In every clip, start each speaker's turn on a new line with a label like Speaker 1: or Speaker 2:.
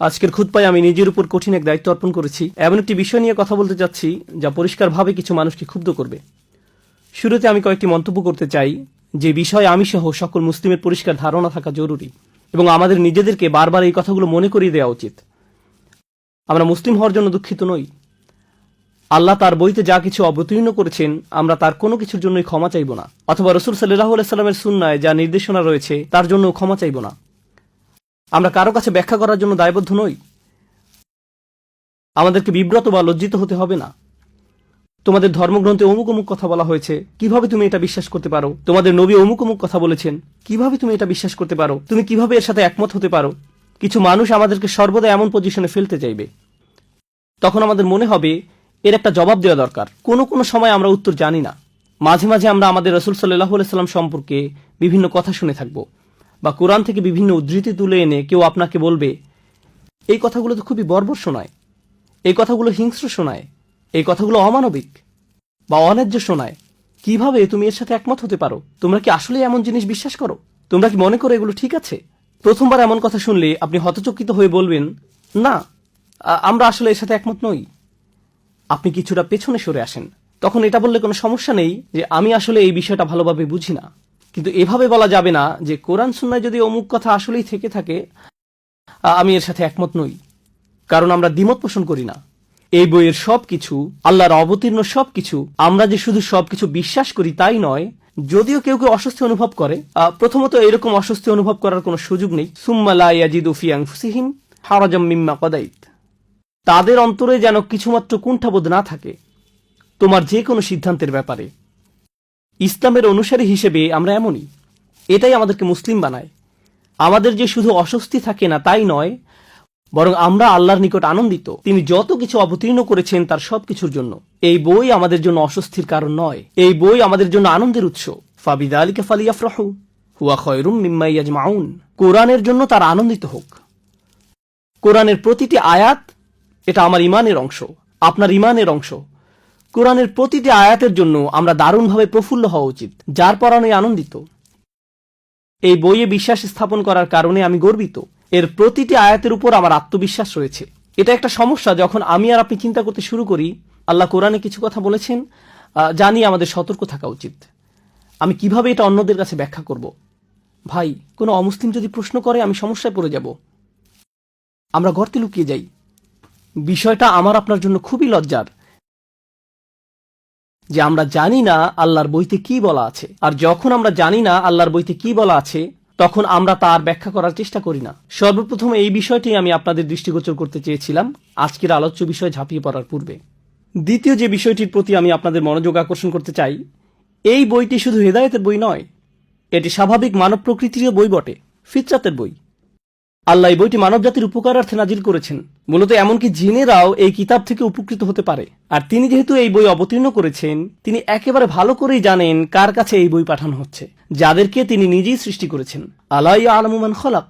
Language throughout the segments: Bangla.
Speaker 1: আজকের খুতপায় আমি নিজের উপর কঠিন এক দায়িত্ব অর্পণ করেছি। এমন একটি বিষয় নিয়ে কথা বলতে চাচ্ছি, যা পরিষ্কারভাবে কিছু মানুষকে ক্ষুব্ধ করবে। শুরুতে আমি কয়েকটি মন্তব্য করতে চাই, যে বিষয়ে আমি সহ সকল মুসলিমের পরিষ্কার ধারণা থাকা জরুরি এবং আমাদের নিজেদেরকে বারবার এই কথাগুলো মনে করিয়ে দেওয়া উচিত। আমরা মুসলিম হওয়ার জন্য দুঃখিত নই। আল্লাহ তার বইতে যা কিছু অবতীর্ণ করেছেন, আমরা তার কোনো কিছুর জন্যই ক্ষমা চাইব না। অথবা রসুল সাল্লাহ সাল্লামের সুন্নায় যা নির্দেশনা রয়েছে, তার জন্য ক্ষমা চাইব না। আমরা কারও কাছে ব্যাখ্যা করার জন্য দায়বদ্ধ নই। আমাদেরকে বিব্রত বা লজ্জিত হতে হবে না। তোমাদের ধর্মগ্রন্থে অমুক অমুক কথা বলা হয়েছে। কীভাবে তুমি এটা বিশ্বাস করতে পারো? তোমাদের নবী অমুক অমুক কথা বলেছেন। কীভাবে তুমি এটা বিশ্বাস করতে পারো? তুমি কীভাবে এর সাথে একমত হতে পারো? কিছু মানুষ আমাদেরকে সর্বদা এমন পজিশনে ফেলতে চাইবে। তখন আমাদের মনে হবে, এর একটা জবাব দেওয়া দরকার। কোনো কোনো সময় আমরা উত্তর জানি না। মাঝে মাঝে আমরা আমাদের রসুল সাল্লাহ সাল্লাম সম্পর্কে বিভিন্ন কথা শুনে থাকব। বা কোরআন থেকে বিভিন্ন উদ্ধৃতি তুলে এনে কেউ আপনাকে বলবে, এই কথাগুলো তো খুবই বর্বর শোনায়, এই কথাগুলো হিংস্র শোনায়, এই কথাগুলো অমানবিক বা অন্যায্য শোনায়। কীভাবে তুমি এর সাথে একমত হতে পারো? তোমরা কি আসলে এমন জিনিস বিশ্বাস করো? তোমরা কি মনে করো এগুলো ঠিক আছে? প্রথমবার এমন কথা শুনলে আপনি হতচকিত হয়ে বলবেন, না আমরা আসলে এর সাথে একমত নই। আপনি কিছুটা পেছনে সরে আসেন। তখন এটা বললে কোনো সমস্যা নেই যে আমি আসলে এই বিষয়টা ভালোভাবে বুঝি না। কিন্তু এভাবে বলা যাবে না যে কোরআন সুন্নায় যদি অমুক কথা আসলেই থেকে থাকে আমি এর সাথে একমত নই। কারণ আমরা দ্বিমত পোষণ করি না। এই বইয়ের সবকিছু, আল্লাহর অবতীর্ণ সবকিছু, আমরা যে শুধু সবকিছু বিশ্বাস করি তাই নয়, যদিও কেউ কেউ অস্বস্তি অনুভব করে প্রথমত এরকম অস্বস্তি অনুভব করার কোনো সুযোগ নেই। সুম্মা লা ইয়াজিদু ফি হারাজাম মিম্মা কদাইত। তাদের অন্তরে যেন কিছুমাত্র কুণ্ঠাবোধ না থাকে, তোমার যে কোনো সিদ্ধান্তের ব্যাপারে। ইসলামের অনুসারী হিসেবে আমরা এমনই। এটাই আমাদেরকে মুসলিম বানায়। আমাদের যে শুধু অস্বস্তি থাকে না তাই নয়, বরং আমরা আল্লাহর নিকট আনন্দিত। তিনি যত কিছু অবতীর্ণ করেছেন তার সবকিছুর জন্য। এই বই আমাদের জন্য অস্বস্তির কারণ নয়। এই বই আমাদের জন্য আনন্দের উৎস। ফাবিদা আলিকা ফালিয়াফরাহু, হুয়া খয়রুম মিম্মা ইয়াজমাউন। কোরআনের জন্য তার আনন্দিত হোক। কোরআনের প্রতিটি আয়াত এটা আমার ইমানের অংশ, আপনার ইমানের অংশ। কোরআনের প্রতিটি আয়াতের জন্য আমরা দারুণভাবে প্রফুল্ল হওয়া উচিত, যার পরাণে আনন্দিত। এই বইয়ে বিশ্বাস স্থাপন করার কারণে আমি গর্বিত। এর প্রতিটি আয়াতের উপর আমার আত্মবিশ্বাস রয়েছে। এটা একটা সমস্যা যখন আমি আর আপনি চিন্তা করতে শুরু করি, আল্লাহ কোরআনে কিছু কথা বলেছেন জানি আমাদের সতর্ক থাকা উচিত। আমি কীভাবে এটা অন্যদের কাছে ব্যাখ্যা করব? ভাই, কোনো অমুসলিম যদি প্রশ্ন করে, আমি সমস্যায় পড়ে যাব। আমরা গর্তে লুকিয়ে যাই। বিষয়টা আমার আপনার জন্য খুবই লজ্জার। যে আমরা জানি না আল্লাহর বইতে কি বলা আছে। আর যখন আমরা জানি না আল্লাহর বইতে কি বলা আছে, তখন আমরা তার ব্যাখ্যা করার চেষ্টা করি না। সর্বপ্রথম এই বিষয়টি আমি আপনাদের দৃষ্টিগোচর করতে চেয়েছিলাম। আজকের আলোচ্য বিষয় ঝাঁপিয়ে পড়ার পূর্বে। দ্বিতীয় যে বিষয়টির প্রতি আমি আপনাদের মনোযোগ আকর্ষণ করতে চাই, এই বইটি শুধু হেদায়েতের বই নয়, এটি স্বাভাবিক মানব প্রকৃতিরও বই বটে, ফিতরাতের বই। আল্লাহ এই বইটি মানবজাতির উপকারার্থে নাজিল করেছেন। মূলত এমনকি জিনেরাও এই কিতাব থেকে উপকৃত হতে পারে। আর তিনি যেহেতু এই বই অবতীর্ণ করেছেন, তিনি একেবারে ভালো করেই জানেন কার কাছে এই বই পাঠানো হচ্ছে, যাদেরকে তিনি নিজেই সৃষ্টি করেছেন। আল্লাহ আলমুমান খলাক।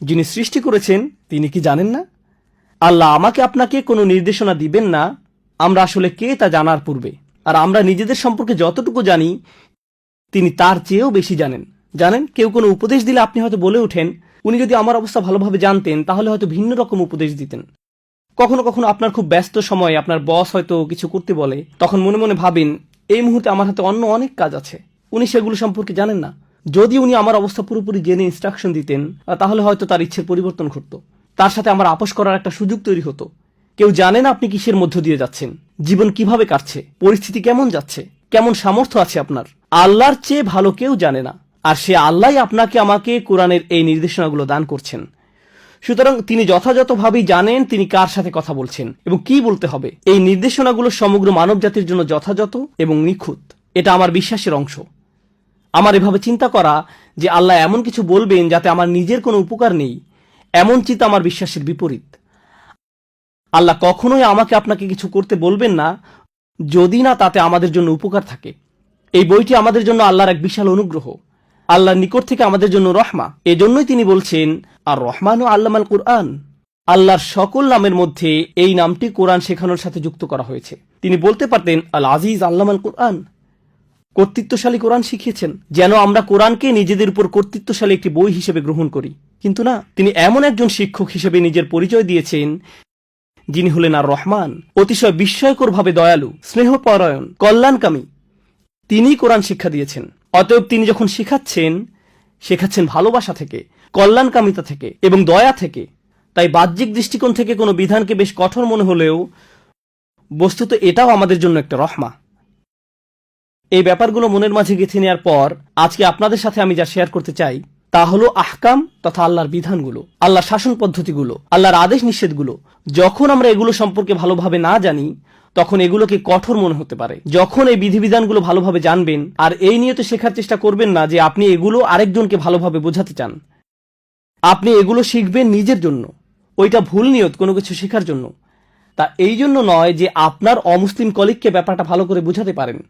Speaker 1: যিনি সৃষ্টি করেছেন, তিনি কি জানেন না? আল্লাহ আমাকে আপনাকে কোনো নির্দেশনা দিবেন না। আমরা আসলে কে তা জানার পূর্বে? আর আমরা নিজেদের সম্পর্কে যতটুকু জানি, তিনি তার চেয়েও বেশি জানেন। জানেন, কেউ কোনো উপদেশ দিলে আপনি হয়তো বলে ওঠেন উনি যদি আমার অবস্থা ভালোভাবে জানতেন, তাহলে হয়তো ভিন্ন রকম উপদেশ দিতেন। কখনো কখনো আপনার খুব ব্যস্ত সময়ে আপনার বস হয়তো কিছু করতে বলে, তখন মনে মনে ভাবেন, এই মুহূর্তে আমার হাতে অন্য অনেক কাজ আছে। উনি সেগুলো সম্পর্কে জানেন না। যদি উনি আমার অবস্থা পুরোপুরি জেনে ইনস্ট্রাকশন দিতেন, তাহলে হয়তো তার ইচ্ছের পরিবর্তন ঘটতো। তার সাথে আমার আপোষ করার একটা সুযোগ তৈরি হতো। কেউ জানে না আপনি কিসের মধ্য দিয়ে যাচ্ছেন। জীবন কীভাবে কাটছে? পরিস্থিতি কেমন যাচ্ছে? কেমন সামর্থ্য আছে আপনার? আল্লাহর চেয়ে ভালো কেউ জানে না। আর সে আল্লাহ আপনাকে, আমাকে কোরআনের এই নির্দেশনাগুলো দান করছেন। সুতরাং তিনি যথাযথভাবেই জানেন তিনি কার সাথে কথা বলছেন এবং কি বলতে হবে। এই নির্দেশনাগুলো সমগ্র মানব জাতির জন্য যথাযথ এবং নিখুঁত। এটা আমার বিশ্বাসের অংশ। আমার এভাবে চিন্তা করা যে আল্লাহ এমন কিছু বলবেন যাতে আমার নিজের কোনো উপকার নেই, এমন চিন্তা আমার বিশ্বাসের বিপরীত। আল্লাহ কখনোই আমাকে আপনাকে কিছু করতে বলবেন না, যদি না তাতে আমাদের জন্য উপকার থাকে। এই বইটি আমাদের জন্য আল্লাহর এক বিশাল অনুগ্রহ। আল্লাহর নিকট থেকে আমাদের জন্য রহমা। এজন্যই তিনি বলছেন আর রহমান ও আল্লামাল কুরআন। আল্লাহর সকল নামের মধ্যে এই নামটি কোরআন শেখানোর সাথে যুক্ত করা হয়েছে। তিনি বলতে পারতেন আল আজিজ আল্লামাল কুরআন। কর্তৃত্বশালী কোরআন শিখিয়েছেন, যেন আমরা কোরআনকে নিজেদের উপর কর্তৃত্বশালী একটি বই হিসেবে গ্রহণ করি। কিন্তু না, তিনি এমন একজন শিক্ষক হিসেবে নিজের পরিচয় দিয়েছেন, যিনি হলেন আর রহমান অতিশয় বিস্ময়করভাবে দয়ালু, স্নেহপরায়ণ, কল্যাণকামী। তিনি কোরআন শিক্ষা দিয়েছেন। অতএব তিনি যখন শেখাচ্ছেন শেখাচ্ছেন ভালোবাসা থেকে, কল্যাণকামিতা থেকে এবং দয়া থেকে, তাই বাহ্যিক দৃষ্টিকোণ থেকে কোনো বিধানকে বেশ কঠোর মনে হলেও বস্তুত এটাও আমাদের জন্য একটা রহমা। এই ব্যাপারগুলো মনের মাঝে গেঁথে নেওয়ার পর আজকে আপনাদের সাথে আমি যা শেয়ার করতে চাই, তা হলো আহকাম তথা আল্লাহর বিধানগুলো, আল্লাহর শাসন পদ্ধতিগুলো, আল্লাহর আদেশ নিষেধগুলো। যখন আমরা এগুলো সম্পর্কে ভালোভাবে না জানি তখন এগুলোকে কঠোর মনে হতে পারে। যখন এই বিধিবিধানগুলো ভালোভাবে জানবেন, আর এই নিয়ে তো শেখার চেষ্টা করবেন না যে আপনি এগুলো আরেকজনকে ভালোভাবে বোঝাতে চান। আপনি এগুলো শিখবেন নিজের জন্য। ওইটা ভুল নিয়ত কোনো কিছু শেখার জন্য। তা এই জন্য নয় যে আপনার অমুসলিম কলিগকে ব্যাপারটা ভালো করে বোঝাতে পারেন।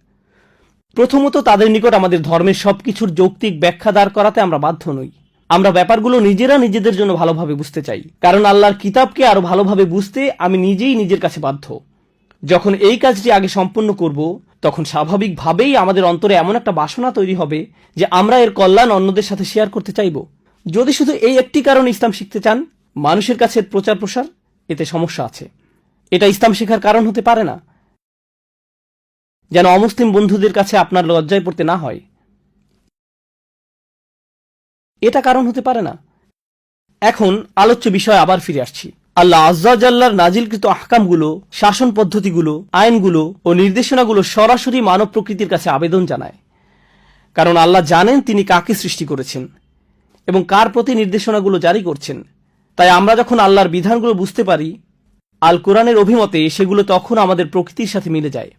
Speaker 1: প্রথমত তাদের নিকট আমাদের ধর্মের সবকিছুর যৌক্তিক ব্যাখ্যা দাঁড় করাতে আমরা বাধ্য নই। আমরা ব্যাপারগুলো নিজেরা নিজেদের জন্য ভালোভাবে বুঝতে চাই। কারণ আল্লাহর কিতাবকে আরও ভালোভাবে বুঝতে আমি নিজেই নিজের কাছে বাধ্য। যখন এই কাজটি আগে সম্পন্ন করব, তখন স্বাভাবিকভাবেই আমাদের অন্তরে এমন একটা বাসনা তৈরি হবে যে আমরা এর কল্যাণ অন্যদের সাথে শেয়ার করতে চাইব। যদি শুধু এই একটি কারণ ইসলাম শিখতে চান, মানুষের কাছে প্রচার প্রসার এতে সমস্যা আছে। এটা ইসলাম শেখার কারণ হতে পারে না। যেন অমুসলিম বন্ধুদের কাছে আপনার লজ্জায় পড়তে না হয়। এটা কারণ হতে পারে না। এখন আলোচ্য বিষয় আবার ফিরে আসছি। আল্লাহ আজ্জাল্লাহর নাজিলকৃত আহকামগুলো, শাসন পদ্ধতিগুলো, আইনগুলো ও নির্দেশনাগুলো সরাসরি মানব প্রকৃতির কাছে আবেদন জানায়। কারণ আল্লাহ জানেন তিনি কাকে সৃষ্টি করেছেন এবং কার প্রতি নির্দেশনাগুলো জারি করছেন। তাই আমরা যখন আল্লাহর বিধানগুলো বুঝতে পারি, আল কোরআনের অভিমতে সেগুলো তখন আমাদের প্রকৃতির সাথে মিলে যায়।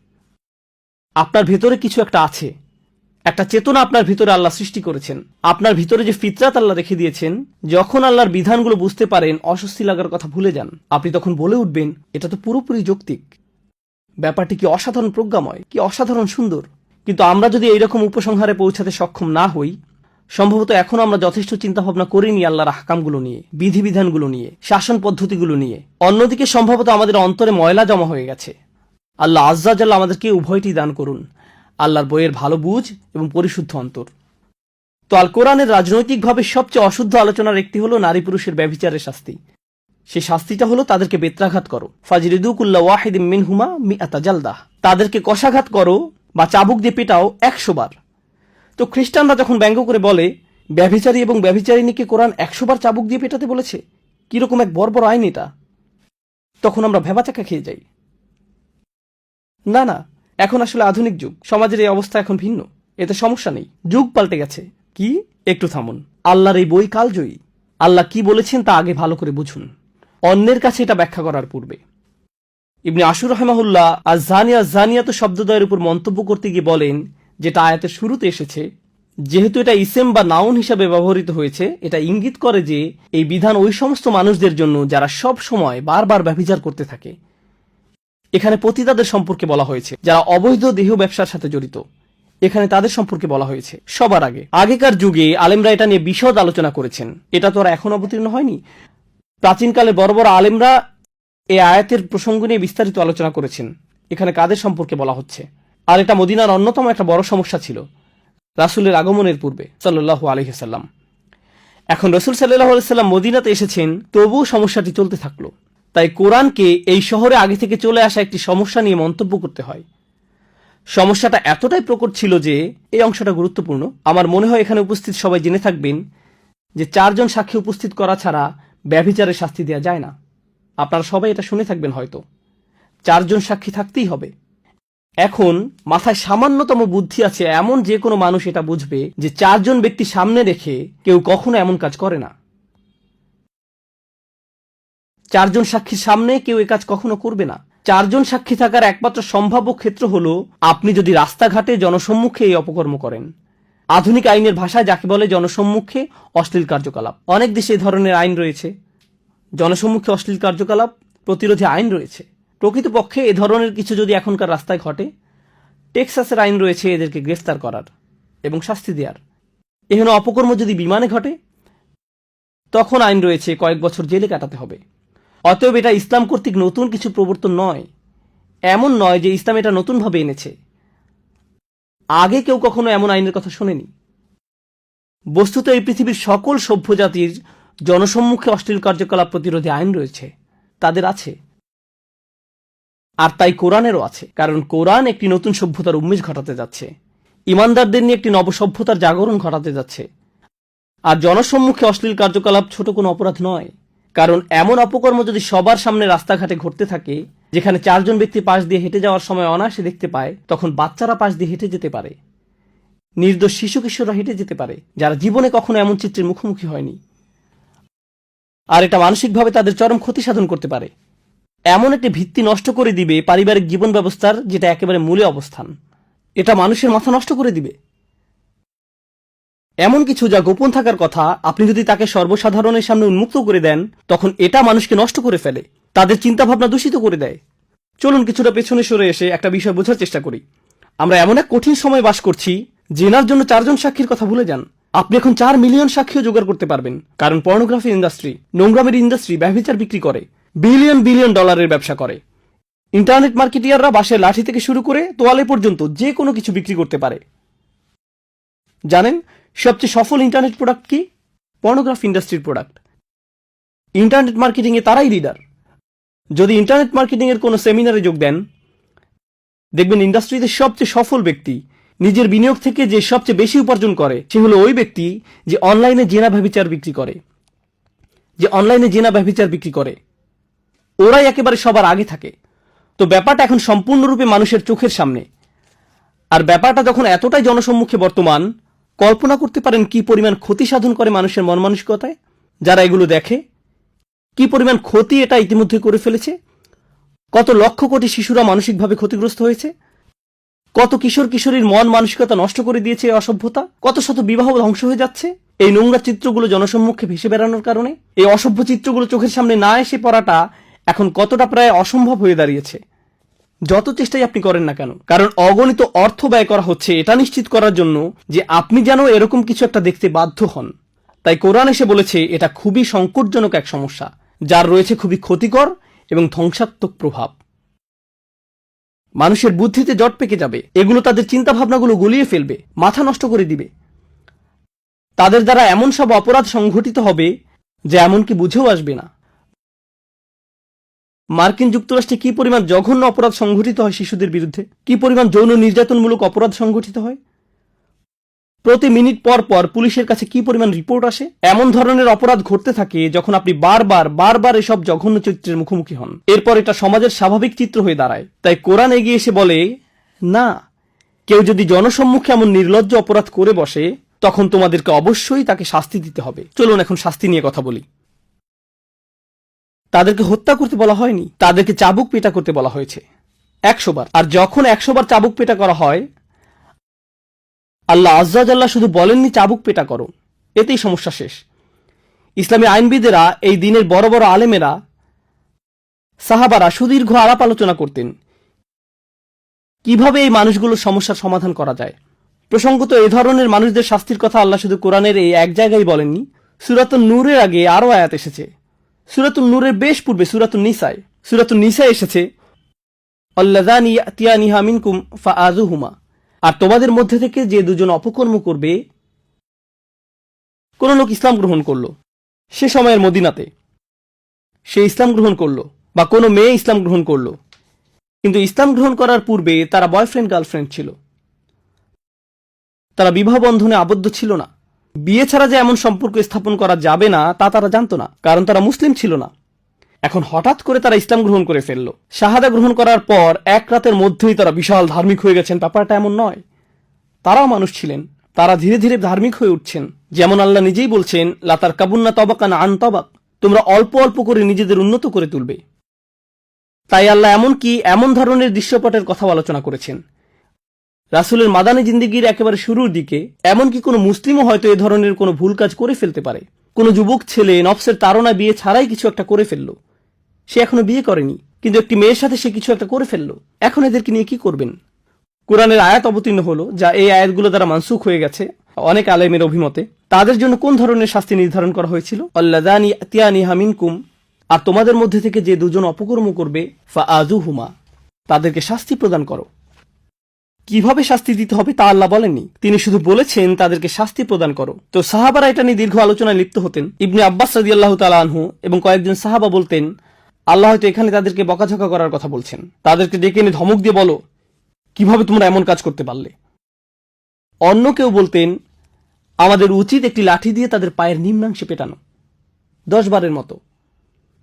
Speaker 1: আপনার ভেতরে কিছু একটা আছে। একটা চেতনা আপনার ভিতরে আল্লাহ সৃষ্টি করেছেন। আপনার ভিতরে যে ফিতরাত আল্লাহ রেখে দিয়েছেন, যখন আল্লাহর বিধানগুলো বুঝতে পারেন, অস্বস্তি লাগার কথা ভুলে যান। আপনি তখন বলে উঠবেন, এটা তো পুরোপুরি যৌক্তিক। ব্যাপারটি কি অসাধারণ প্রজ্ঞাময়? কি অসাধারণ সুন্দর? কিন্তু আমরা যদি এইরকম উপসংহারে পৌঁছাতে সক্ষম না হই, সম্ভবত এখন আমরা যথেষ্ট চিন্তা ভাবনা করিনি আল্লাহর আহকামগুলো নিয়ে, বিধিবিধানগুলো নিয়ে, শাসন পদ্ধতিগুলো নিয়ে। অন্যদিকে সম্ভবত আমাদের অন্তরে ময়লা জমা হয়ে গেছে। আল্লাহ আজ্জাজাল্লাহ আমাদেরকে উভয়টি দান করুন। আল্লাহর বইয়ের ভালো বুঝ এবং পরিশুদ্ধ অন্তর। তো আল কোরআনের রাজনৈতিকভাবে সবচেয়ে অশুদ্ধ আলোচনার একটি হলো নারী পুরুষের ব্যভিচারের শাস্তি। সে শাস্তিটা হলো তাদেরকে বেত্রাঘাত করো। ফাজরিদুকুল্লা ওয়াহিদ মিনহুমা মি আতাজালদাহ তাদেরকে কষাঘাত করো বা চাবুক দিয়ে পেটাও একশো বার। তো খ্রিস্টানরা যখন ব্যঙ্গ করে বলে, ব্যভিচারী এবং ব্যভিচারিণীকে কোরআন একশো বার চাবুক দিয়ে পেটাতে বলেছে? কীরকম এক বর্বর আইন এটা? তখন আমরা ভেবাচাকা খেয়ে যাই। না না এখন আসলে আধুনিক যুগ। সমাজের এই অবস্থা এখন ভিন্ন। এতে সমস্যা নেই। যুগ পাল্টে গেছে। কি? একটু থামুন। আল্লাহর এই বই কালজয়ী আল্লাহ কি বলেছেন তা আগে ভালো করে বুঝুন। অন্যের কাছে এটা ব্যাখ্যা করার পূর্বে। ইবনে আশুর রহমাহুল্লাহ আর জানিয়া জানিয়াত শব্দদ্বয়ের উপর মন্তব্য করতে গিয়ে বলেন, যেটা আয়াতের শুরুতে এসেছে, যেহেতু এটা ইসেম বা নাউন হিসাবে ব্যবহৃত হয়েছে, এটা ইঙ্গিত করে যে, এই বিধান ওই সমস্ত মানুষদের জন্য যারা সব সময় বারবার ব্যভিচার করতে থাকে এখানে পতিতাদের সম্পর্কে বলা হয়েছে, যারা অবৈধ দেহ ব্যবসার সাথে জড়িত। এখানে তাদের সম্পর্কে বলা হয়েছে, সবার আগে। আগেকার যুগে আলেমরা এটা নিয়ে বিশদ আলোচনা করেছেন। এটা তো আর এখন অবতীর্ণ হয়নি। প্রাচীনকালে বড় বড় আলেমরা এই আয়াতের প্রসঙ্গ নিয়ে বিস্তারিত আলোচনা করেছেন। এখানে কাদের সম্পর্কে বলা হচ্ছে? আর এটা মদিনার অন্যতম একটা বড় সমস্যা ছিল, রাসুলের আগমনের পূর্বে সাল্লাহ আলহিসাল্লাম এখন রসুল সাল্লাহ আলাইসাল্লাম মদিনাতে এসেছেন, তবুও সমস্যাটি চলতে থাকল। তাই কোরআনকে এই শহরে আগে থেকে চলে আসা একটি সমস্যা নিয়ে মন্তব্য করতে হয়। সমস্যাটা এতটাই প্রকট ছিল যে এই অংশটা গুরুত্বপূর্ণ। আমার মনে হয় এখানে উপস্থিত সবাই জেনে থাকবেন যে চারজন সাক্ষী উপস্থিত করা ছাড়া ব্যভিচারের শাস্তি দেওয়া যায় না। আপনারা সবাই এটা শুনে থাকবেন হয়তো। চারজন সাক্ষী থাকতেই হবে। এখন মাথায় সামান্যতম বুদ্ধি আছে এমন যে কোনো মানুষ এটা বুঝবে যে চারজন ব্যক্তি সামনে রেখে কেউ কখনো এমন কাজ করে না। চারজন সাক্ষীর সামনে কেউ এ কাজ কখনো করবে না। চারজন সাক্ষী থাকার একমাত্র সম্ভাব্য ক্ষেত্র হলো, আপনি যদি রাস্তাঘাটে জনসম্মুখে এই অপকর্ম করেন। আধুনিক আইনের ভাষায় যাকে বলে জনসম্মুখে অশ্লীল কার্যকলাপ। অনেক দেশে এই ধরনের আইন রয়েছে। জনসম্মুখে অশ্লীল কার্যকলাপ প্রতিরোধী আইন রয়েছে। প্রকৃতপক্ষে এ ধরনের কিছু যদি এখনকার রাস্তায় ঘটে, টেক্সাসের আইন রয়েছে এদেরকে গ্রেফতার করার এবং শাস্তি দেওয়ার এখানে অপকর্ম যদি বিমানে ঘটে, তখন আইন রয়েছে কয়েক বছর জেলে কাটাতে হবে। অতএব এটা ইসলাম কর্তৃক নতুন কিছু প্রবর্তন নয়। এমন নয় যে ইসলাম এটা নতুনভাবে এনেছে। আগে কেউ কখনো এমন আইনের কথা শোনেনি। বস্তুত এই পৃথিবীর সকল সভ্য জাতির জনসম্মুখে অশ্লীল কার্যকলাপ প্রতিরোধে আইন রয়েছে। তাদের আছে। আর তাই কোরআনেরও আছে। কারণ কোরআন একটি নতুন সভ্যতার উন্মেষ ঘটাতে যাচ্ছে। ইমানদারদের নিয়ে একটি নবসভ্যতার জাগরণ ঘটাতে যাচ্ছে। আর জনসম্মুখে অশ্লীল কার্যকলাপ ছোট কোনো অপরাধ নয়। কারণ এমন অপকর্ম যদি সবার সামনে রাস্তাঘাটে ঘটতে থাকে, যেখানে চারজন ব্যক্তি পাশ দিয়ে হেঁটে যাওয়ার সময় অনায়াসে দেখতে পায়, তখন বাচ্চারা পাশ দিয়ে হেঁটে যেতে পারে। নির্দোষ শিশু কিশোররা হেঁটে যেতে পারে, যারা জীবনে কখনো এমন চিত্রের মুখোমুখি হয়নি। আর এটা মানসিকভাবে তাদের চরম ক্ষতি সাধন করতে পারে। এমন একটি ভিত্তি নষ্ট করে দিবে পারিবারিক জীবন ব্যবস্থার, যেটা একেবারে মূলে অবস্থান। এটা মানুষের মাথা নষ্ট করে দিবে। এমন কিছু যা গোপন থাকার কথা, আপনি যদি তাকে সর্বসাধারণের সামনে উন্মুক্ত করে দেন, তখন এটা মানুষকে নষ্ট করে ফেলে, তাদের চিন্তাভাবনা দূষিত করে দেয়। চলুন কিছুটা পেছনে সরে এসে একটা বিষয় বোঝার চেষ্টা করি। আমরা এমন এক কঠিন সময় বাস করছি, জেনার জন্য চারজন সাক্ষীর কথা ভুলে যান। আপনি এখন চার মিলিয়ন সাক্ষীও জোগাড় করতে পারবেন। কারণ পর্নোগ্রাফি ইন্ডাস্ট্রি, নোংরামের ইন্ডাস্ট্রি ব্যবচার বিক্রি করে, বিলিয়ন বিলিয়ন ডলারের ব্যবসা করে। ইন্টারনেট মার্কেটিয়াররা বাসের লাঠি থেকে শুরু করে তোয়ালে পর্যন্ত যে কোনো কিছু বিক্রি করতে পারে। জানেন সবচেয়ে সফল ইন্টারনেট প্রোডাক্ট কি? পর্নোগ্রাফ ইন্ডাস্ট্রির প্রোডাক্ট ইন্টারনেট মার্কেটিংয়ে তারাই লিডার যদি ইন্টারনেট মার্কেটিং এর কোনো সেমিনারে যোগ দেন, দেখবেন ইন্ডাস্ট্রিতে সবচেয়ে সফল ব্যক্তি, নিজের বিনিয়োগ থেকে যে সবচেয়ে বেশি উপার্জন করে, সে হলো ওই ব্যক্তি যে অনলাইনে জেনা ব্যভিচার বিক্রি করে। যে অনলাইনে জেনা ব্যভিচার বিক্রি করে। ওরাই একেবারে সবার আগে থাকে। তো ব্যাপারটা এখন সম্পূর্ণরূপে মানুষের চোখের সামনে। আর ব্যাপারটা যখন এতটাই জনসম্মুখে বর্তমান কল্পনা করতে পারেন কি পরিমাণ ক্ষতি সাধন করে মানুষের মন মানসিকতায় যারা এগুলো দেখে, কি পরিমাণ ক্ষতি এটা ইতিমধ্যে করে ফেলেছে? কত লক্ষ কোটি শিশুরা মানসিকভাবে ক্ষতিগ্রস্ত হয়েছে? কত কিশোর কিশোরীর মন মানসিকতা নষ্ট করে দিয়েছে এই অসভ্যতা? কত শত বিবাহ ধ্বংস হয়ে যাচ্ছে? এই নোংরা চিত্রগুলো জনসম্মুখে ভেসে বেড়ানোর কারণে? এই অসভ্য চিত্রগুলো চোখের সামনে না এসে পড়াটা এখন কতটা প্রায় অসম্ভব হয়ে দাঁড়িয়েছে? যত চেষ্টাই আপনি করেন না কেন, কারণ অগণিত অর্থ ব্যয় করা হচ্ছে এটা নিশ্চিত করার জন্য যে আপনি যেন এরকম কিছু একটা দেখতে বাধ্য হন। তাই কোরআন এসে বলেছে, এটা খুবই সংকটজনক এক সমস্যা, যার রয়েছে খুবই ক্ষতিকর এবং ধ্বংসাত্মক প্রভাব। মানুষের বুদ্ধিতে জট পেকে যাবে, এগুলো তাদের চিন্তা ভাবনাগুলো গুলিয়ে ফেলবে, মাথা নষ্ট করে দিবে। তাদের দ্বারা এমন সব অপরাধ সংঘটিত হবে যে এমনকি বুঝেও আসবে না। মার্কিন যুক্তরাষ্ট্রে কি পরিমাণ জঘন্য অপরাধ সংঘটিত হয় শিশুদের বিরুদ্ধে? কি পরিমাণ যৌন নির্যাতনমূলক অপরাধ সংঘটিত হয়? প্রতি মিনিট পর পর পুলিশের কাছে কি পরিমাণ রিপোর্ট আসে? এমন ধরনের অপরাধ ঘটতে থাকে যখন আপনি বারবার বারবার এসব জঘন্য চিত্রের মুখোমুখি হন। এরপর এটা সমাজের স্বাভাবিক চিত্র হয়ে দাঁড়ায়। তাই কোরআন এগিয়ে এসে বলে, না, কেউ যদি জনসম্মুখে এমন নির্লজ্জ অপরাধ করে বসে, তখন তোমাদেরকে অবশ্যই তাকে শাস্তি দিতে হবে। চলুন এখন শাস্তি নিয়ে কথা বলি। তাদেরকে হত্যা করতে বলা হয়নি, তাদেরকে চাবুক পেটা করতে বলা হয়েছে। একশো বার। আর যখন একশো বার চাবুক পেটা করা হয়, আল্লাহ আজ্জাজাল্লাহ শুধু বলেননি চাবুক পেটা করো। এতেই সমস্যা শেষ। ইসলামী আইনবিদেরা, এই দিনের বড় বড় আলেমেরা, সাহাবারা সুদীর্ঘ আলাপ আলোচনা করতেন, কীভাবে এই মানুষগুলোর সমস্যার সমাধান করা যায়? প্রসঙ্গত এ ধরনের মানুষদের শাস্তির কথা আল্লাহ শুধু কোরআনের এই এক জায়গায় বলেননি সুরাতুল নূরের আগে আরও আয়াত এসেছে। সুরাতুল নূরের বেশ পূর্বে সুরাতুল নিসায়। সুরাতুল নিসায় এসেছে অল্লাদানি আর তোমাদের মধ্যে থেকে যে দুজন অপকর্ম করবে, কোন লোক ইসলাম গ্রহণ করল। সে সময়ের মদিনাতে সে ইসলাম গ্রহণ করল, বা কোনো মেয়ে ইসলাম গ্রহণ করল। কিন্তু ইসলাম গ্রহণ করার পূর্বে তারা বয়ফ্রেন্ড, গার্লফ্রেন্ড ছিল। তারা বিবাহ বন্ধনে আবদ্ধ ছিল না। বিয়ে ছাড়া যে এমন সম্পর্ক স্থাপন করা যাবে না, তা তারা জানতো না, কারণ তারা মুসলিম ছিল না। এখন হঠাৎ করে তারা ইসলাম গ্রহণ করে ফেলল। শাহাদা গ্রহণ করার পর এক রাতের মধ্যেই তারা বিশাল ধার্মিক হয়ে গেছেন, ব্যাপারটা এমন নয়। তারাও মানুষ ছিলেন। তারা ধীরে ধীরে ধার্মিক হয়ে উঠছেন। যেমন আল্লাহ নিজেই বলছেন লাতার কাবুন্না তবাকান আন তবাক তোমরা অল্প অল্প করে নিজেদের উন্নত করে তুলবে। তাই আল্লাহ এমনকি এমন ধরনের দৃশ্যপটের কথা আলোচনা করেছেন। রাসুলের মাদানী জিন্দিগির একেবারে শুরুর দিকে এমনকি কোনো মুসলিমও হয়তো এ ধরনের কোনো ভুল কাজ করে ফেলতে পারে। কোনো যুবক ছেলে নফসের তাড়না বিয়ে ছাড়াই কিছু একটা করে ফেলল। সে এখনও বিয়ে করেনি, কিন্তু একটি মেয়ের সাথে সে কিছু একটা করে ফেলল। এখন এদেরকে নিয়ে কি করবেন? কোরআনের আয়াত অবতীর্ণ হলো, যা এই আয়াতগুলো দ্বারা মানসুখ হয়ে গেছে অনেক আলেমের অভিমতে। তাদের জন্য কোন ধরনের শাস্তি নির্ধারণ করা হয়েছিল? তিয়ানি হামিনকুম আর তোমাদের মধ্যে থেকে যে দুজন অপকর্ম করবে ফা আজু হুমা তাদেরকে শাস্তি প্রদান করো। কীভাবে শাস্তি দিতে হবে তা আল্লাহ বলেননি। তিনি শুধু বলেছেন, তাদেরকে শাস্তি প্রদান করো। তো সাহাবারা এটা নিয়ে দীর্ঘ আলোচনায় লিপ্ত হতেন। ইবনে আব্বাস রাজি আল্লাহ আনহু এবং কয়েকজন সাহাবা বলতেন, আল্লাহ হয়তো এখানে তাদেরকে বকাঝকা করার কথা বলছেন। তাদেরকে ডেকে এনে ধমক দিয়ে বলো, কীভাবে তোমরা এমন কাজ করতে পারলে? অন্য কেউ বলতেন, আমাদের উচিত একটি লাঠি দিয়ে তাদের পায়ের নিম্নাংশে পেটানো, দশ বারের মতো।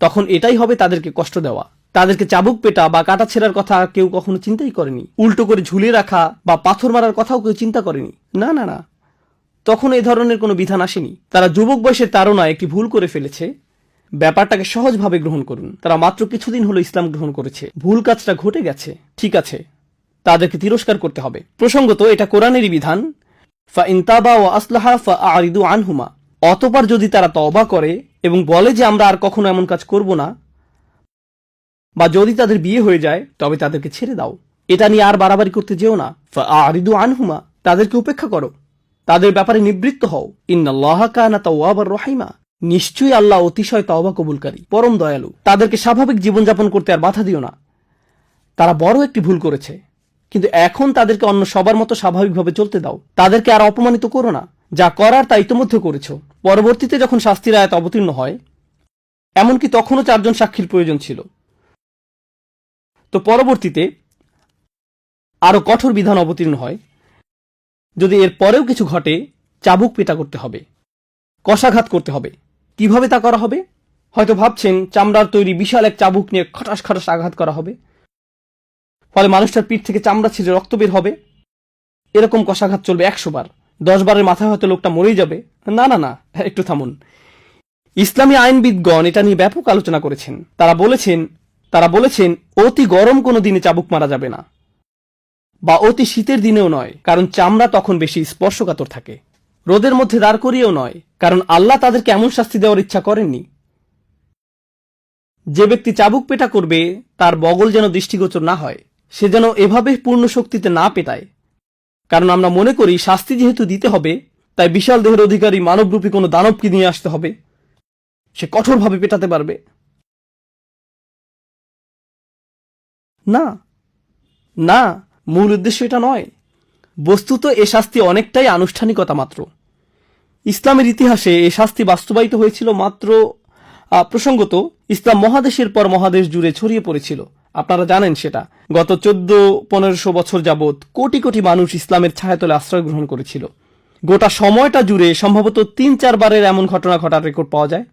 Speaker 1: তখন এটাই হবে তাদেরকে কষ্ট দেওয়া। তাদেরকে চাবুক পেটা বা কাটা ছেঁড়ার কথা কেউ কখনো চিন্তাই করেনি। উল্টো করে ঝুলিয়ে রাখা বা পাথর মারার কথাও কেউ চিন্তা করেনি। না না না। তখন এই ধরনের কোনো বিধান আসেনি। তারা যুবক বয়সের তারণায় একটি ভুল করে ফেলেছে। ব্যাপারটাকে সহজভাবে গ্রহণ করুন। তারা মাত্র কিছুদিন হলো ইসলাম গ্রহণ করেছে। ভুল কাজটা ঘটে গেছে। ঠিক আছে। তাদেরকে তিরস্কার করতে হবে। প্রসঙ্গত, এটা কোরআনেরই বিধান। ফা ইনতাবা ও আসলাহা ফা আরিদু আনহুমা। অতপর যদি তারা তওবা করে এবং বলে যে আমরা আর কখনো এমন কাজ করব না বা যদি তাদের বিয়ে হয়ে যায়, তবে তাদেরকে ছেড়ে দাও। এটা নিয়ে আর বাড়াবাড়ি করতে যেও না। আরিদু আনহুমা, তাদেরকে উপেক্ষা করো। তাদের ব্যাপারে নিবৃত্ত হও। ইন্নাল্লাহ কানা তাওয়াবার নিশ্চয়ই আল্লাহ অতিশয় তওবা কবুলকারী, পরম দয়ালু। তাদেরকে স্বাভাবিক জীবনযাপন করতে আর বাধা দিও না। তারা বড় একটি ভুল করেছে। কিন্তু এখন তাদেরকে অন্য সবার মতো স্বাভাবিকভাবে চলতে দাও। তাদেরকে আর অপমানিত করো না। যা করার তা ইতোমধ্যে করেছ। পরবর্তীতে যখন শাস্তির আয়াত অবতীর্ণ হয়, এমনকি তখনও চারজন সাক্ষীর প্রয়োজন ছিল। তো পরবর্তীতে আরও কঠোর বিধান অবতীর্ণ হয়। যদি এর পরেও কিছু ঘটে, চাবুক পেটা করতে হবে, কষাঘাত করতে হবে। কীভাবে তা করা হবে? হয়তো ভাবছেন, চামড়ার তৈরি বিশাল এক চাবুক নিয়ে খটাস খটাস আঘাত করা হবে। ফলে মানুষটার পিঠ থেকে চামড়া ছিঁড়ে রক্ত বের হবে। এরকম কষাঘাত চলবে একশো বার। দশ বারের মাথায় হয়তো লোকটা মরেই যাবে। না না না, একটু থামুন। ইসলামী আইনবিদগণ এটা নিয়ে ব্যাপক আলোচনা করেছেন। তারা বলেছেন তারা বলেছেন, অতি গরম কোনো দিনে চাবুক মারা যাবে না। বা অতি শীতের দিনেও নয়, কারণ চামড়া তখন বেশি স্পর্শকাতর থাকে। রোদের মধ্যে দাঁড় করিয়েও নয়, কারণ আল্লাহ তাদেরকে এমন শাস্তি দেওয়ার ইচ্ছা করেননি। যে ব্যক্তি চাবুক পেটা করবে, তার বগল যেন দৃষ্টিগোচর না হয়, সে যেন এভাবে পূর্ণ শক্তিতে না পেটায়। কারণ আমরা মনে করি, শাস্তি যেহেতু দিতে হবে, তাই বিশাল দেহের অধিকারী মানবরূপী কোনো দানবকে নিয়ে আসতে হবে। সে কঠোরভাবে পেটাতে পারবে। না। না, মূল উদ্দেশ্য এটা নয়। বস্তুত এ শাস্তি অনেকটাই আনুষ্ঠানিকতা মাত্র। ইসলামের ইতিহাসে এ শাস্তি বাস্তবায়িত হয়েছিল মাত্র প্রসঙ্গত ইসলাম মহাদেশের পর মহাদেশ জুড়ে ছড়িয়ে পড়েছিল। আপনারা জানেন সেটা। গত চোদ্দ, পনেরোশো বছর যাবৎ কোটি কোটি মানুষ ইসলামের ছায়াতলে আশ্রয় গ্রহণ করেছিল। গোটা সময়টা জুড়ে সম্ভবত তিন চারবারের এমন ঘটনা ঘটার রেকর্ড পাওয়া যায়।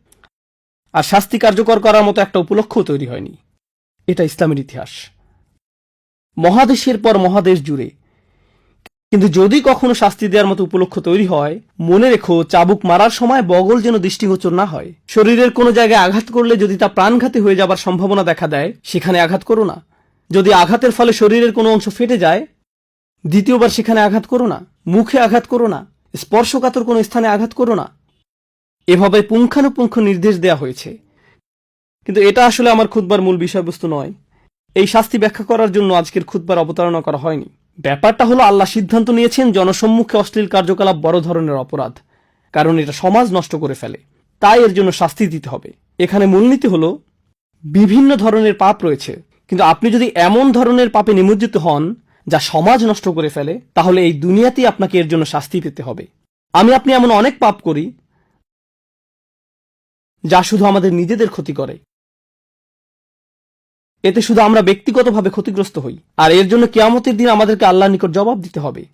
Speaker 1: আর শাস্তি কার্যকর করার মতো একটা উপলক্ষও তৈরি হয়নি। এটা ইসলামের ইতিহাস। মহাদেশের পর মহাদেশ জুড়ে। কিন্তু যদি কখনো শাস্তি দেওয়ার মতো উপলক্ষ তৈরি হয়, মনে রেখো চাবুক মারার সময় বগল যেন দৃষ্টিগোচর না হয়। শরীরের কোনো জায়গায় আঘাত করলে যদি তা প্রাণঘাতী হয়ে যাবার সম্ভাবনা দেখা দেয়, সেখানে আঘাত করো না। যদি আঘাতের ফলে শরীরের কোনো অংশ ফেটে যায়, দ্বিতীয়বার সেখানে আঘাত করো না। মুখে আঘাত করো না। স্পর্শকাতর কোনো স্থানে আঘাত করো না। এভাবে পুঙ্খানুপুঙ্খ নির্দেশ দেওয়া হয়েছে। কিন্তু এটা আসলে আমার খুদবার মূল বিষয়বস্তু নয়। এই শাস্তি ব্যাখ্যা করার জন্য আজকের খুদবার অবতারণা করা হয়নি। ব্যাপারটা হলো আল্লাহ সিদ্ধান্ত নিয়েছেন জনসম্মুখে অশ্লীল কার্যকলাপ বড় ধরনের অপরাধ, কারণ এটা সমাজ নষ্ট করে ফেলে। তাই এর জন্য শাস্তি দিতে হবে। এখানে মূলনীতি হলো, বিভিন্ন ধরনের পাপ রয়েছে, কিন্তু আপনি যদি এমন ধরনের পাপে নিমজ্জিত হন, যা সমাজ নষ্ট করে ফেলে, তাহলে এই দুনিয়াতেই আপনাকে এর জন্য শাস্তি পেতে হবে। আমি আপনি এমন অনেক পাপ করি, যা শুধু আমাদের নিজেদের ক্ষতি করে। এতে শুধু আমরা ব্যক্তিগতভাবে ক্ষতিগ্রস্ত হই, আর এর জন্য কেয়ামতের দিন আমাদেরকে আল্লাহর নিকট জবাব দিতে হবে।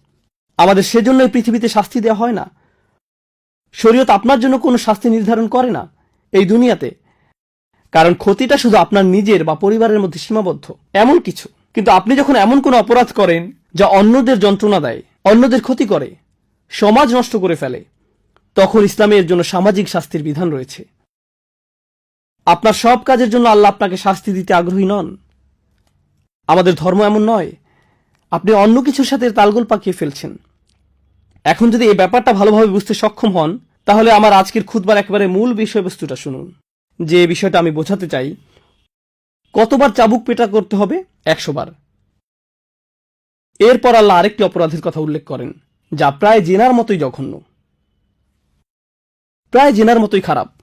Speaker 1: আমাদের সেজন্য এই পৃথিবীতে শাস্তি দেওয়া হয় না। শরীয়ত আপনার জন্য কোনো শাস্তি নির্ধারণ করে না এই দুনিয়াতে। কারণ ক্ষতিটা শুধু আপনার নিজের বা পরিবারের মধ্যে সীমাবদ্ধ। এমন কিছু। কিন্তু আপনি যখন এমন কোনো অপরাধ করেন, যা অন্যদের যন্ত্রণা দেয়, অন্যদের ক্ষতি করে, সমাজ নষ্ট করে ফেলে, তখন ইসলামে এর জন্য সামাজিক শাস্তির বিধান রয়েছে। আপনার সব কাজের জন্য আল্লাহ আপনাকে শাস্তি দিতে আগ্রহী নন। আমাদের ধর্ম এমন নয়। আপনি অন্য কিছুর সাথে তালগোল পাকিয়ে ফেলছেন। এখন যদি এই ব্যাপারটা ভালোভাবে বুঝতে সক্ষম হন, তাহলে আমার আজকের খুদবার একেবারে মূল বিষয়বস্তুটা শুনুন, যে বিষয়টা আমি বোঝাতে চাই। কতবার চাবুক পেটা করতে হবে? একশো বার। এরপর আল্লাহ আরেকটি অপরাধের কথা উল্লেখ করেন, যা প্রায় জেনার মতোই জঘন্য। প্রায় জেনার মতোই খারাপ।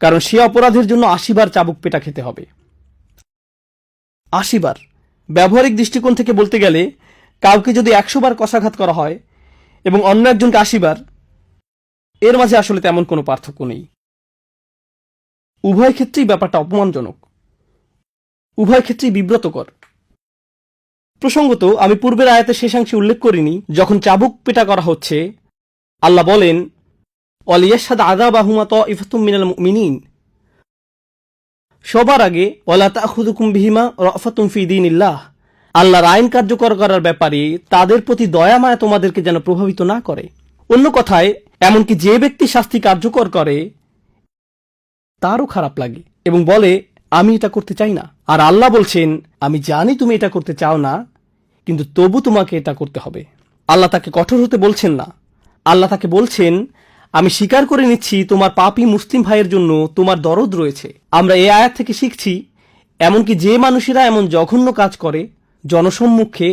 Speaker 1: কারণ সে অপরাধের জন্য আশিবার চাবুক পেটা খেতে হবে। আশিবার। ব্যবহারিক দৃষ্টিকোণ থেকে বলতে গেলে, কাউকে যদি একশো বার কষাঘাত করা হয় এবং অন্য একজনকে আশিবার, এর মাঝে আসলে তেমন কোনো পার্থক্য নেই। উভয় ক্ষেত্রেই ব্যাপারটা অপমানজনক। উভয় ক্ষেত্রেই বিব্রতকর। প্রসঙ্গত, আমি পূর্বের আয়াতে শেষাংশে উল্লেখ করিনি, যখন চাবুক পেটা করা হচ্ছে, আল্লাহ বলেন অলিয়াসাদ আদা বাহুমা ত মিনাল মিনিন সবার আগে ওলা তাহুদুকুম বিহিমা রফাতুম ফি দিনিল্লাহ আল্লাহর আইন কার্যকর করার ব্যাপারে তাদের প্রতি দয়া মায়া তোমাদেরকে যেন প্রভাবিত না করে। অন্য কথায়, এমনকি যে ব্যক্তি শাস্তি কার্যকর করে, তারও খারাপ লাগে এবং বলে, আমি এটা করতে চাই না। আর আল্লাহ বলছেন, আমি জানি তুমি এটা করতে চাও না, কিন্তু তবু তোমাকে এটা করতে হবে। আল্লাহ তাকে কঠোর হতে বলছেন না। আল্লাহ তাকে বলছেন আমি স্বীকার করে নিচ্ছি তোমার পাপী মুসলিম ভাইয়ের জন্য তোমার দরদ রয়েছে। আমরা এ আয়াত থেকে শিখছি, এমনকি যে মানুষেরা এমন জঘন্য কাজ করে, জনসম্মুখে,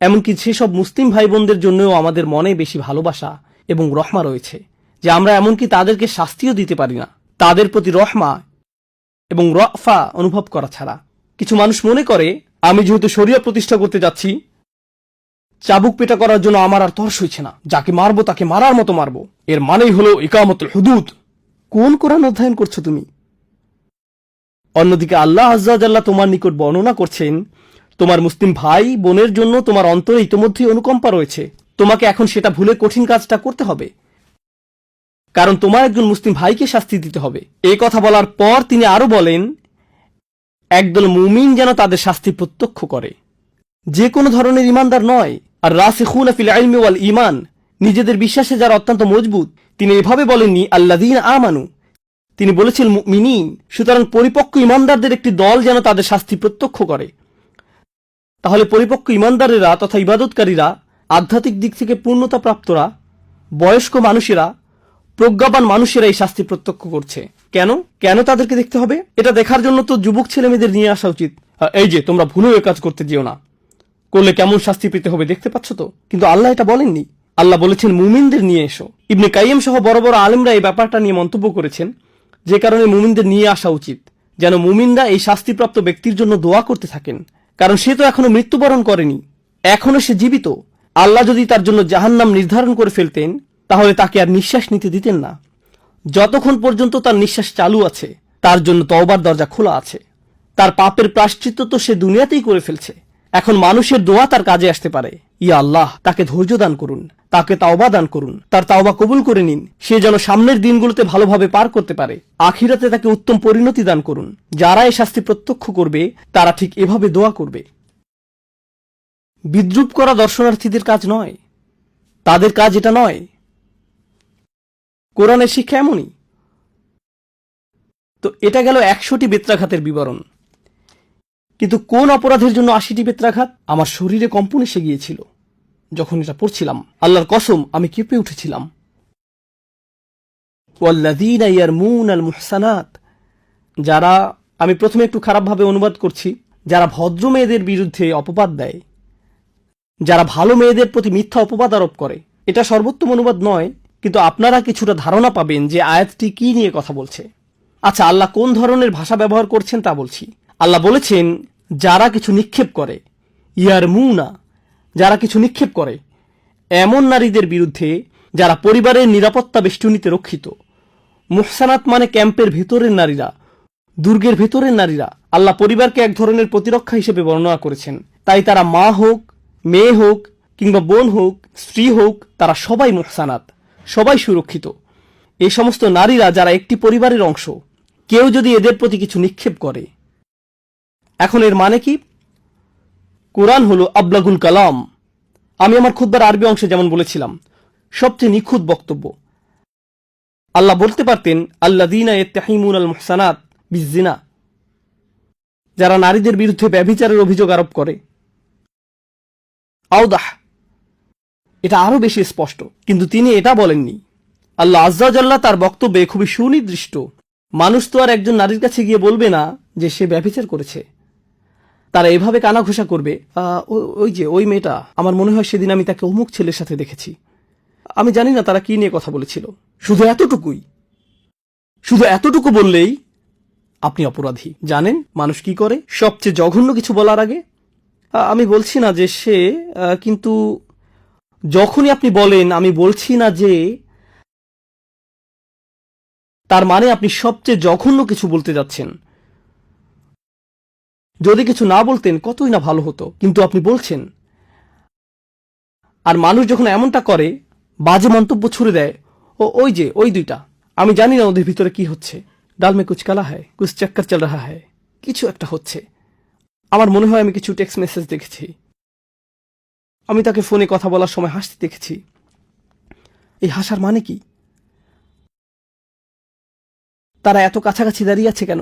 Speaker 1: এমনকি সেসব মুসলিম ভাই বোনদের জন্যও আমাদের মনে বেশি ভালোবাসা এবং রহমা রয়েছে, যে আমরা এমনকি তাদেরকে শাস্তিও দিতে পারি না। তাদের প্রতি রহমা এবং রফা অনুভব করা ছাড়া। কিছু মানুষ মনে করে, আমি যেহেতু শরীয় প্রতিষ্ঠা করতে যাচ্ছি চাবুক পেটা করার জন্য আমার আর তর্স হইছে না। যাকে মারবো, তাকে মারার মতো মারবো। এর মানেই হলো ইকামতুল হুদুদ। কোন কোরআন অধ্যয়ন করছ তুমি? অন্যদিকে আল্লাহ আজ্লাহ তোমার নিকট বর্ণনা করছেন, তোমার মুসলিম ভাই বোনের জন্য তোমার অন্তরে ইতোমধ্যেই অনুকম্পা রয়েছে। তোমাকে এখন সেটা ভুলে কঠিন কাজটা করতে হবে। কারণ তোমার একজন মুসলিম ভাইকে শাস্তি দিতে হবে। এই কথা বলার পর তিনি আরও বলেন, একদল মুমিন যেন তাদের শাস্তি প্রত্যক্ষ করে। যে কোনো ধরনের ইমানদার নয়। আর রাসিখুন ফিল ইলমি ওয়াল ইমান নিজেদের বিশ্বাসে যারা অত্যন্ত মজবুত, তিনি এভাবে বলেননি আল্লাদিন আমানু। তিনি বলেছেন মিনিন সুতরাং পরিপক্ক ইমানদারদের একটি দল যেন তাদের শাস্তি প্রত্যক্ষ করে। তাহলে পরিপক্ক ইমানদারেরা তথা ইবাদতকারীরা, আধ্যাত্মিক দিক থেকে পূর্ণতা প্রাপ্তরা বয়স্ক মানুষেরা, প্রজ্ঞাবান মানুষেরা এই শাস্তি প্রত্যক্ষ করছে। কেন? কেন তাদেরকে দেখতে হবে? এটা দেখার জন্য তো যুবক ছেলে মেয়েদের নিয়ে আসা উচিত। এই যে, তোমরা ভুলেও কাজ করতে যেও না। করলে কেমন শাস্তি পেতে হবে দেখতে পাচ্ছ তো? কিন্তু আল্লাহ এটা বলেননি। আল্লাহ বলেছেন, মুমিনদের নিয়ে এসো। ইবনে কাইম সহ বড় বড় আলেমরা এই ব্যাপারটা নিয়ে মন্তব্য করেছেন, যে কারণে মুমিনদের নিয়ে আসা উচিত। যেন মুমিনরা এই শাস্তিপ্রাপ্ত ব্যক্তির জন্য দোয়া করতে থাকেন। কারণ সে তো এখনও মৃত্যুবরণ করেনি। এখনও সে জীবিত। আল্লাহ যদি তার জন্য জাহান্নাম নির্ধারণ করে ফেলতেন, তাহলে তাকে আর নিঃশ্বাস নিতে দিতেন না। যতক্ষণ পর্যন্ত তার নিঃশ্বাস চালু আছে, তার জন্য তওবার দরজা খোলা আছে। তার পাপের প্রাশ্চিত্য তো সে দুনিয়াতেই করে ফেলছে। এখন মানুষের দোয়া তার কাজে আসতে পারে। ইয়া আল্লাহ, তাকে ধৈর্য দান করুন, তাকে তাওবা দান করুন, তার তাওবা কবুল করে নিন, সে যেন সামনের দিনগুলোতে ভালোভাবে পার করতে পারে। আখিরাতে তাকে উত্তম পরিণতি দান করুন। যারা এ শাস্তি প্রত্যক্ষ করবে, তারা ঠিক এভাবে দোয়া করবে। বিদ্রুপ করা দর্শনার্থীদের কাজ নয়। তাদের কাজ এটা নয়। কোরআনের শিক্ষা এমনই। তো এটা গেল একশোটি বেত্রাঘাতের বিবরণ। কিন্তু কোন অপরাধের জন্য আশিটি বেত্রাঘাত? আমার শরীরে কম্পন এসে গিয়েছিল। যখন এটা পড়ছিলাম, আল্লাহর কসম, আমি কেঁপে উঠেছিলাম। ইয়ারমুন মুহসানাত যারা আমি প্রথমে একটু খারাপভাবে অনুবাদ করছি, যারা ভদ্র মেয়েদের বিরুদ্ধে অপবাদ দেয়, যারা ভালো মেয়েদের প্রতি মিথ্যা অপবাদ আরোপ করে, এটা সর্বোত্তম অনুবাদ নয়, কিন্তু আপনারা কিছুটা ধারণা পাবেন যে আয়াতটি কি নিয়ে কথা বলছে। আচ্ছা আল্লাহ কোন ধরনের ভাষা ব্যবহার করছেন তা বলছি। আল্লাহ বলেছেন, যারা কিছু নিক্ষেপ করে ইয়ার মুনা যারা কিছু নিক্ষেপ করে, এমন নারীদের বিরুদ্ধে যারা পরিবারের নিরাপত্তা বেষ্টনীতে রক্ষিত, মুহসানাত মানে ক্যাম্পের ভেতরের নারীরা, দুর্গের ভেতরের নারীরা, আল্লাহ পরিবারকে এক ধরনের প্রতিরক্ষা হিসেবে বর্ণনা করেছেন। তাই তারা মা হোক, মেয়ে হোক, কিংবা বোন হোক, স্ত্রী হোক, তারা সবাই মুহসানাত, সবাই সুরক্ষিত। এই সমস্ত নারীরা যারা একটি পরিবারের অংশ, কেউ যদি এদের প্রতি কিছু নিক্ষেপ করে এখন এর মানে কি? কোরআন হলো আবলাগুল কালাম। আমি আমার খুদ্বার আরবি অংশে যেমন বলেছিলাম, সবচেয়ে নিখুঁত বক্তব্য। আল্লাহ বলতে পারতেন আল্লাহ দিনা এত্তাহিমুন আল মুহসানাত বিজিনা যারা নারীদের বিরুদ্ধে ব্যভিচারের অভিযোগ আরোপ করে। আউদাহ এটা আরও বেশি স্পষ্ট, কিন্তু তিনি এটা বলেননি। আল্লাহ আজ্জাজাল্লাহ তার বক্তব্যে খুবই সুনির্দিষ্ট। মানুষ তো আর একজন নারীর কাছে গিয়ে বলবে না যে সে ব্যভিচার করেছে। তারা এভাবে কানাঘোষা করবে? "আহ, ও- ওই যে ওই মেয়েটা আমার মনে হয় সেদিন আমি তাকে অমুক ছেলের সাথে দেখেছি। আমি জানি না তারা কি নিয়ে কথা বলেছিল। শুধু এতটুকুই। শুধু এতটুকু বললেই আপনি অপরাধী। জানেন মানুষ কি করে? সবচেয়ে জঘন্য কিছু বলার আগে। আমি বলছি না যে সে কিন্তু যখনই আপনি বলেন আমি বলছি না যে তার মানে আপনি সবচেয়ে জঘন্য কিছু বলতে যাচ্ছেন। যদি কিছু না বলতেন কতই না ভালো হতো। কিন্তু আপনি বলছেন। আর মানুষ যখন এমনটা করে, বাজে মন্তব্য ছুড়ে দেয়, ও ওই যে, ওই দুইটা। আমি জানি না ওদের ভিতরে কি হচ্ছে। ডাল মে কুচ কালা হয় কুচ চক্কর চল রাহা হয় কিছু একটা হচ্ছে। আমার মনে হয় আমি কিছু টেক্সট মেসেজ দেখেছি। আমি তাকে ফোনে কথা বলার সময় হাসতে দেখেছি। এই হাসার মানে কি? তারা এত কাছাকাছি দাঁড়িয়ে আছে কেন?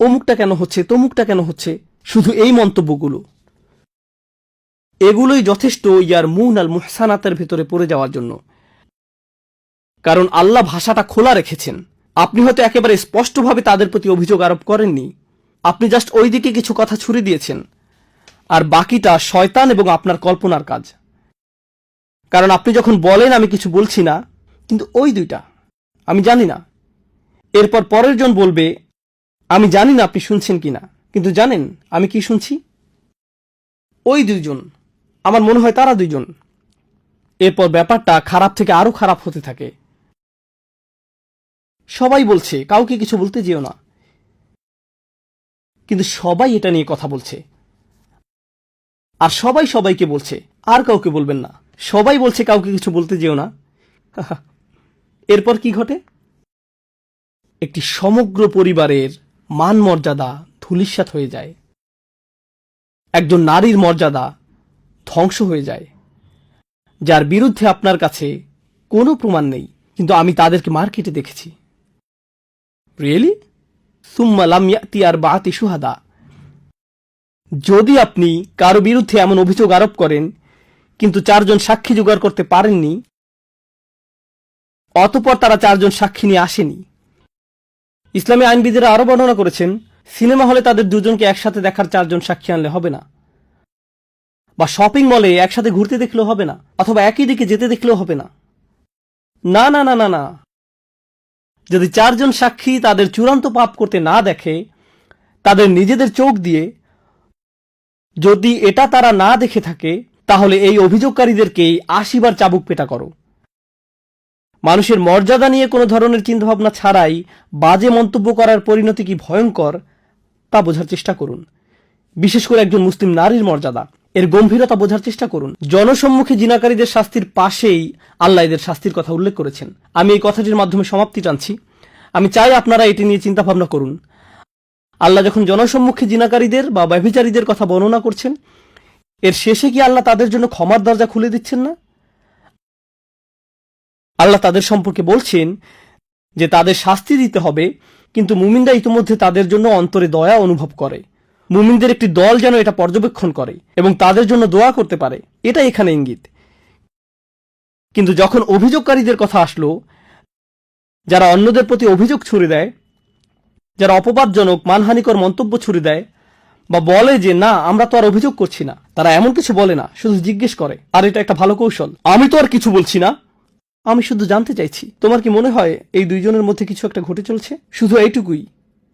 Speaker 1: অমুকটা কেন হচ্ছে, তমুকটা কেন হচ্ছে? শুধু এই মন্তব্যগুলো। এগুলোই যথেষ্ট ইয়ার মুন আল মুহসানাতের ভেতরে পড়ে যাওয়ার জন্য। কারণ আল্লাহ ভাষাটা খোলা রেখেছেন। আপনি হয়তো একেবারে স্পষ্টভাবে তাদের প্রতি অভিযোগ আরোপ করেননি। আপনি জাস্ট ওই দিকে কিছু কথা ছুড়ে দিয়েছেন। আর বাকিটা শয়তান এবং আপনার কল্পনার কাজ। কারণ আপনি যখন বলেন, আমি কিছু বলছি না, কিন্তু ওই দুইটা। আমি জানি না। এরপর পরের জন বলবে, আমি জানি না আপনি শুনছেন কিনা। কিন্তু জানেন, আমি কি শুনছি? ওই দুইজন। আমার মনে হয় তারা দুইজন। এরপর ব্যাপারটা খারাপ থেকে আরও খারাপ হতে থাকে। সবাই বলছে, কাউকে কিছু বলতে যেও না। কিন্তু সবাই এটা নিয়ে কথা বলছে। আর সবাই সবাইকে বলছে, আর কাউকে বলবেন না। সবাই বলছে, কাউকে কিছু বলতে যেও না। এরপর কি ঘটে? একটি সমগ্র পরিবারের মান মর্যাদা ধূলিসাৎ হয়ে যায়। একজন নারীর মর্যাদা ধ্বংস হয়ে যায়। যার বিরুদ্ধে আপনার কাছে কোনো প্রমাণ নেই, কিন্তু আমি তাদেরকে মার্কেটে দেখেছি। রিয়েলি সুম্মা লাম ইয়াতি আর বাতি সুহাদা যদি আপনি কারও বিরুদ্ধে এমন অভিযোগ আরোপ করেন, কিন্তু চারজন সাক্ষী জোগাড় করতে পারেননি, অতপর তারা চারজন সাক্ষী নিয়ে আসেনি। ইসলামী আইনবিদেরা আরও বর্ণনা করেছেন সিনেমা হলে তাদের দুজনকে একসাথে দেখার চারজন সাক্ষী আনলে হবে না। বা শপিং মলে একসাথে ঘুরতে দেখলেও হবে না, অথবা একই দিকে যেতে দেখলেও হবে না। না না না না না। যদি চারজন সাক্ষী তাদের চূড়ান্ত পাপ করতে না দেখে, তাদের নিজেদের চোখ দিয়ে যদি এটা তারা না দেখে থাকে, তাহলে এই অভিযোগকারীদেরকেই আশিবার চাবুক পেটা করো। মানুষের মর্যাদা নিয়ে কোনো ধরনের চিন্তাভাবনা ছাড়াই বাজে মন্তব্য করার পরিণতি কি ভয়ঙ্কর? তা বোঝার চেষ্টা করুন। বিশেষ করে একজন মুসলিম নারীর মর্যাদা, এর গম্ভীরতা বোঝার চেষ্টা করুন। জনসম্মুখে জিনাকারীদের শাস্তির পাশেই আল্লাহ এদের শাস্তির কথা উল্লেখ করেছেন। আমি এই কথাটির মাধ্যমে সমাপ্তি টানছি। আমি চাই আপনারা এটি নিয়ে চিন্তা ভাবনা করুন। আল্লাহ যখন জনসম্মুখে জিনাকারীদের বা ব্যভিচারীদের কথা বর্ণনা করছেন, এর শেষে কি আল্লাহ তাদের জন্য ক্ষমার দরজা খুলে দিচ্ছেন না? আল্লাহ তাদের সম্পর্কে বলছেন যে তাদের শাস্তি দিতে হবে কিন্তু মুমিনরা ইতিমধ্যে তাদের জন্য অন্তরে দয়া অনুভব করে। মুমিনদের একটি দল যেন এটা পর্যবেক্ষণ করে এবং তাদের জন্য দোয়া করতে পারে, এটা এখানে ইঙ্গিত। কিন্তু যখন অভিযোগকারীদের কথা আসলো, যারা অন্যদের প্রতি অভিযোগ ছুড়ে দেয়, যারা অপবাদজনক, মানহানিকর মন্তব্য ছুড়ে দেয় বা বলে যে, না, আমরা তো আর অভিযোগ করছি না। তারা এমন কিছু বলে না, শুধু জিজ্ঞেস করে, আর এটা একটা ভালো কৌশল? আমি তো আর কিছু বলছি না। আমি শুধু জানতে চাইছি, তোমার কি মনে হয় এই দুইজনের মধ্যে কিছু একটা ঘটে চলছে? শুধু এইটুকুই।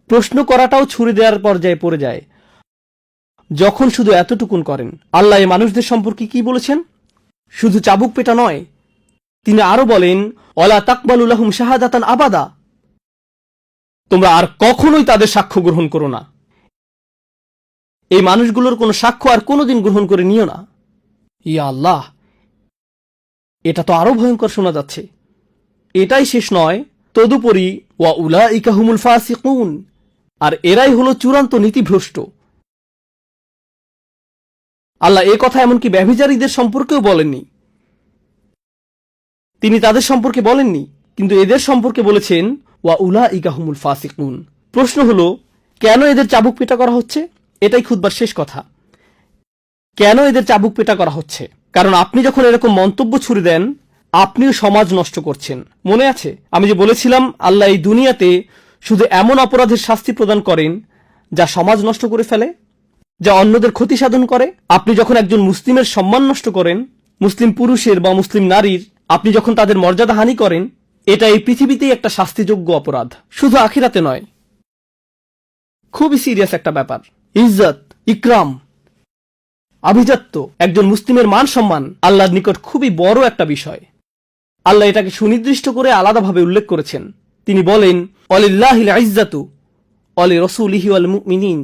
Speaker 1: প্রশ্ন করাটাও ছুড়ে দেওয়ার পর্যায়ে পড়ে যায়। যখন শুধু এতটুকুন করেন, আল্লাহ এই মানুষদের সম্পর্কে কি বলেছেন? শুধু চাবুক পেটা নয়, তিনি আরও বলেন অলা তাকবালুল্লাহুম শাহাদাতান আবাদা। তোমরা আর কখনোই তাদের সাক্ষ্য গ্রহণ করো না। এই মানুষগুলোর কোনো সাক্ষ্য আর কোনোদিন গ্রহণ করে নিও না। ইয়া আল্লাহ এটা তো আরও ভয়ঙ্কর শোনা যাচ্ছে। এটাই শেষ নয়, তদুপরি ওয়া উলা ইকাহুমুল ফাসিকুন, আর এরাই হলো চূড়ান্ত নীতিভ্রষ্ট। আল্লাহ এ কথা এমনকি ব্যভিচারীদের সম্পর্কেও বলেননি। তিনি তাদের সম্পর্কে বলেননি, কিন্তু এদের সম্পর্কে বলেছেন, ওয়া উলা ইকাহুমুল ফাসিকুন। প্রশ্ন হলো, কেন এদের চাবুক পেটা করা হচ্ছে? এটাই খুদবার শেষ কথা। কেন এদের চাবুক পেটা করা হচ্ছে? কারণ আপনি যখন এরকম মন্তব্য ছুড়ে দেন, আপনিও সমাজ নষ্ট করছেন। মনে আছে? আমি যে বলেছিলাম, আল্লাহ এই দুনিয়াতে শুধু এমন অপরাধের শাস্তি প্রদান করেন যা সমাজ নষ্ট করে ফেলে, যা অন্যদের ক্ষতি সাধন করে। আপনি যখন একজন মুসলিমের সম্মান নষ্ট করেন, মুসলিম পুরুষের বা মুসলিম নারীর, আপনি যখন তাদের মর্যাদা হানি করেন, এটা এই পৃথিবীতেই একটা শাস্তিযোগ্য অপরাধ। শুধু আখিরাতে নয়। খুবই সিরিয়াস একটা ব্যাপার। ইজ্জত, ইকরাম আভিজাত্য, একজন মুসলিমের মান সম্মান আল্লাহর নিকট খুবই বড় একটা বিষয়। আল্লাহ এটাকে সুনির্দিষ্ট করে আলাদাভাবে উল্লেখ করেছেন। তিনি বলেন অলিল্লাহ ইজ্জাতু, অলি রসুল ইহিউল মুমিনিন।